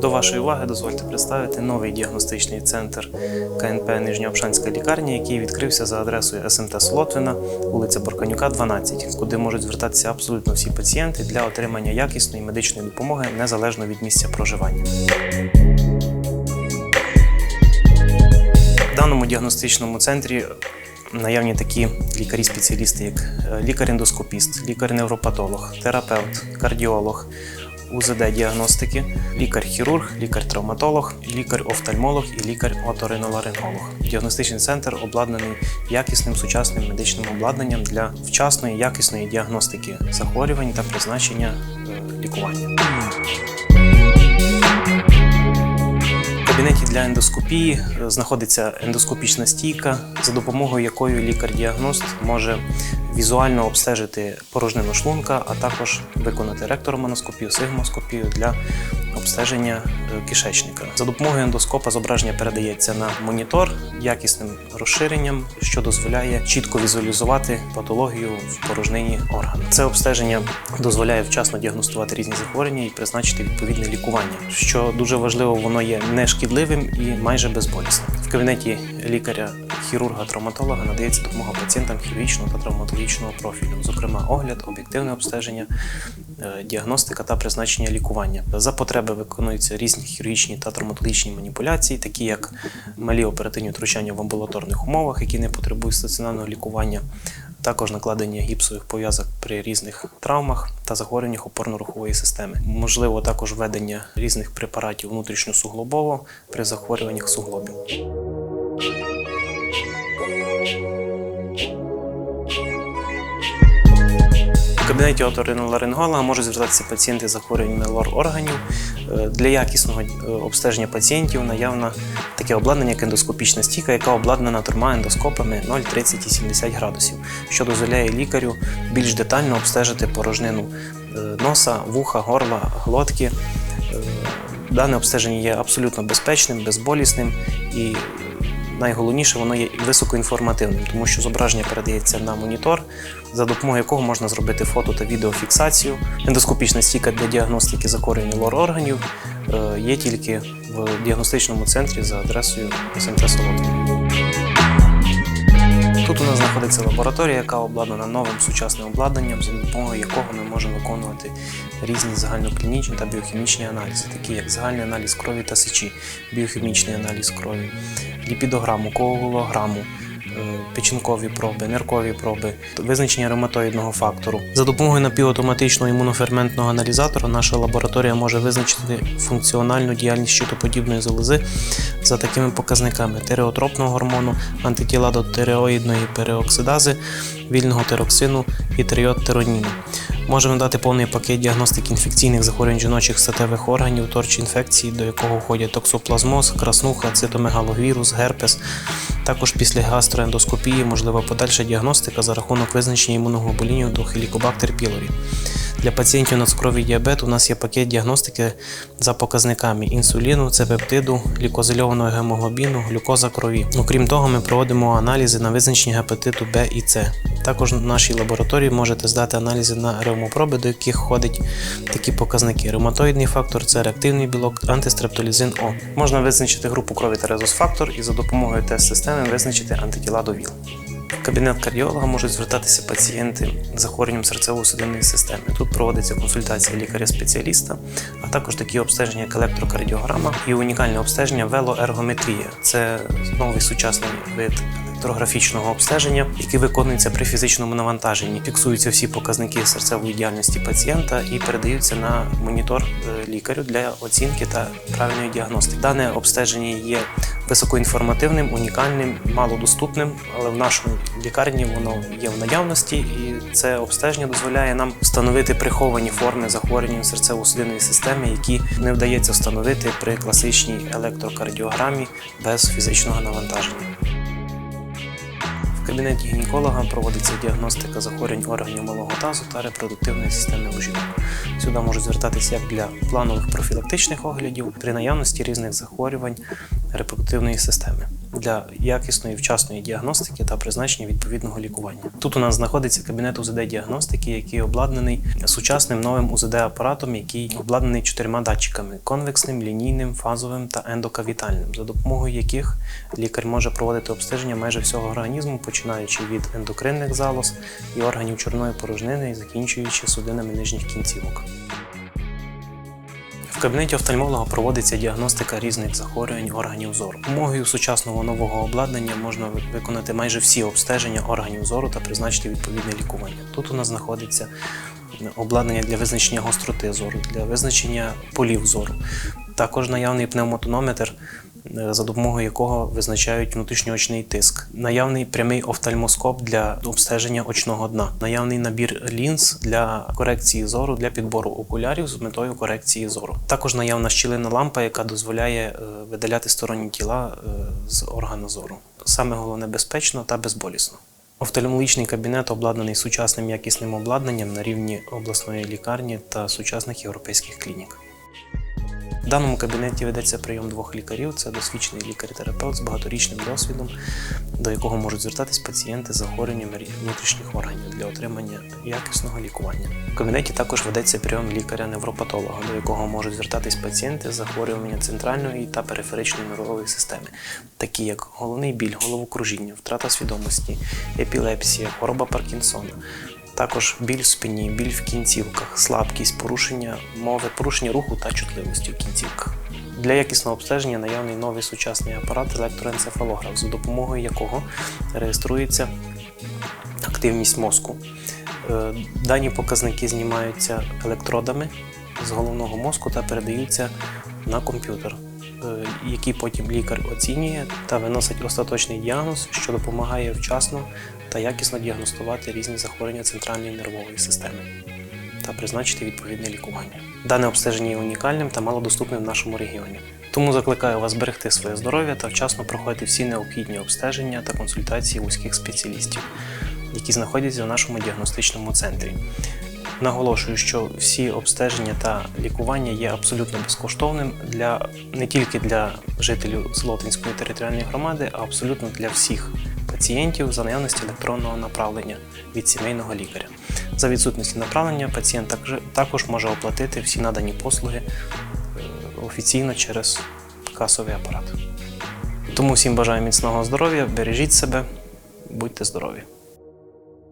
До вашої уваги дозвольте представити новий діагностичний центр КНП Нижньообшанська лікарня, який відкрився за адресою СМТ Солотвина, вулиця Борканюка, 12, куди можуть звертатися абсолютно всі пацієнти для отримання якісної медичної допомоги незалежно від місця проживання. В даному діагностичному центрі наявні такі лікарі-спеціалісти, як е, лікар-ендоскопіст, лікар-невропатолог, терапевт, кардіолог, УЗД-діагностики, лікар-хірург, лікар-травматолог, лікар-офтальмолог і лікар-оториноларинголог. Діагностичний центр обладнаний якісним сучасним медичним обладнанням для вчасної якісної діагностики захворювань та призначення е, лікування. В кабінеті для ендоскопії е, знаходиться ендоскопічна стійка, за допомогою якої лікар-діагност може візуально обстежити порожнину шлунка, а також виконати ректормоноскопію, сигмоскопію для обстеження е, кишечника. За допомогою ендоскопа зображення передається на монітор якісним розширенням, що дозволяє чітко візуалізувати патологію в порожнині органу. Це обстеження дозволяє вчасно діагностувати різні захворювання і призначити відповідне лікування. Що дуже важливо, воно є не шкідливим і майже безболісним. В кабінеті лікаря хірурга травматолога надається допомога пацієнтам хірургічного та травматологічного профілю, зокрема огляд, об'єктивне обстеження, е, діагностика та призначення лікування. За потреби виконуються різні хірургічні та травматологічні маніпуляції, такі як малі оперативні втручання в амбулаторних умовах, які не потребують стаціонарного лікування. Також накладення гіпсових пов'язок при різних травмах та захворюваннях опорно-рухової системи. Можливо, також введення різних препаратів внутрішньосуглобово при захворюваннях суглобів. Кабінеті оториноларинголога можуть звертатися пацієнти з захворюваннями лор органів. Е, Для якісного е, обстеження пацієнтів наявно таке обладнання, як ендоскопічна стійка, яка обладнана трьома ендоскопами 0, 30 і 70 градусів, що дозволяє лікарю більш детально обстежити порожнину е, носа, вуха, горла, глотки. Дане обстеження є абсолютно безпечним, безболісним і найголовніше, воно є високоінформативним, тому що зображення передається на монітор, за допомогою якого можна зробити фото та відеофіксацію. Ендоскопічна стійка для діагностики захворювань лор органів е, є тільки в діагностичному центрі за адресою СМТ Солотвин. Знаходиться лабораторія, яка обладнана новим сучасним обладнанням, за допомогою якого ми можемо виконувати різні загальноклінічні та біохімічні аналізи, такі як загальний аналіз крові та сечі, біохімічний аналіз крові, ліпідограму, коагулограму, печінкові проби, ниркові проби, визначення ревматоїдного фактору. За допомогою напівавтоматичного імуноферментного аналізатора наша лабораторія може визначити функціональну діяльність щитоподібної залози за такими показниками: тиреотропного гормону, антитіла до тиреоїдної переоксидази, вільного тироксину і триодтироніну. Можемо дати повний пакет діагностики інфекційних захворювань жіночих статевих органів, торч інфекції, до якого входять токсоплазмоз, краснуха, цитомегаловірус, герпес. Також після гастроендоскопії можлива подальша діагностика за рахунок визначення імуноглобулінів до Helicobacter pylori. Для пацієнтів на цукровий діабет у нас є пакет діагностики за показниками інсуліну, цепептиду, лікозильованого гемоглобіну, глюкоза крові. Окрім того, ми проводимо аналізи на визначення гепатиту Б і С. Також в нашій лабораторії можете здати аналізи на ревмопроби, до яких входять такі показники: ревматоїдний фактор, це реактивний білок, антистрептолізин О. Можна визначити групу крові та резус-фактор і за допомогою тест-системи визначити антитіла до ВІЛ. В кабінет кардіолога можуть звертатися пацієнти з захворюванням серцево-судинної системи. Тут проводиться консультація лікаря-спеціаліста, а також такі обстеження, як електрокардіограма і унікальне обстеження велоергометрія. Це новий сучасний вид електрографічного обстеження, який виконується при фізичному навантаженні. Фіксуються всі показники серцевої діяльності пацієнта і передаються на монітор е, лікарю для оцінки та правильної діагностики. Дане обстеження є високоінформативним, унікальним, малодоступним, але в нашій лікарні воно є в наявності, і це обстеження дозволяє нам встановити приховані форми захворювання серцево-судинної системи, які не вдається встановити при класичній електрокардіограмі без фізичного навантаження. Кабінеті гінеколога проводиться діагностика захворювань органів малого тазу та репродуктивної системи у жінок. Сюди можуть звертатися як для планових профілактичних оглядів при наявності різних захворювань репродуктивної системи для якісної вчасної діагностики та призначення відповідного лікування. Тут у нас знаходиться кабінет УЗД-діагностики, який обладнаний сучасним новим УЗД-апаратом, який обладнаний чотирма датчиками: конвексним, лінійним, фазовим та ендокавітальним, за допомогою яких лікар може проводити обстеження майже всього організму, починаючи від ендокринних залоз і органів чорної порожнини і закінчуючи судинами нижніх кінцівок. В кабінеті офтальмолога проводиться діагностика різних захворювань органів зору. Умогою сучасного нового обладнання можна виконати майже всі обстеження органів зору та призначити відповідне лікування. Тут у нас знаходиться обладнання для визначення гостроти зору, для визначення полів зору. Також наявний пневмотонометр, за допомогою якого визначають внутрішньоочний тиск. Наявний прямий офтальмоскоп для обстеження очного дна. Наявний набір лінз для корекції зору для підбору окулярів з метою корекції зору. Також наявна щілина лампа, яка дозволяє е, видаляти сторонні тіла е, з органу зору. Саме головне безпечно та безболісно. Офтальмологічний кабінет обладнаний сучасним якісним обладнанням на рівні обласної лікарні та сучасних європейських клінік. В даному кабінеті ведеться прийом двох лікарів. Це досвідчений лікар-терапевт з багаторічним досвідом, до якого можуть звертатись пацієнти з захворюванням внутрішніх органів для отримання якісного лікування. В кабінеті також ведеться прийом лікаря-невропатолога, до якого можуть звертатись пацієнти з захворювання центральної та периферичної нервової системи, такі як головний біль, головокружіння, втрата свідомості, епілепсія, хвороба Паркінсона. Також біль в спині, біль в кінцівках, слабкість, порушення мови, порушення руху та чутливості в кінцівках. Для якісного обстеження наявний новий сучасний апарат електроенцефалограф, за допомогою якого реєструється активність мозку. Е, Дані показники знімаються електродами з головного мозку та передаються на комп'ютер, е, який потім лікар оцінює та виносить остаточний діагноз, що допомагає вчасно та якісно діагностувати різні захворювання центральної нервової системи та призначити відповідне лікування. Дане обстеження є унікальним та малодоступним в нашому регіоні. Тому закликаю вас берегти своє здоров'я та вчасно проходити всі необхідні обстеження та консультації вузьких спеціалістів, які знаходяться в нашому діагностичному центрі. Наголошую, що всі обстеження та лікування є абсолютно безкоштовним для не тільки для жителів Золотинської територіальної громади, а абсолютно для всіх пацієнтів за наявності електронного направлення від сімейного лікаря. За відсутності направлення пацієнт також, може оплатити всі надані послуги е, офіційно через касовий апарат. Тому всім бажаю міцного здоров'я, бережіть себе, будьте здорові!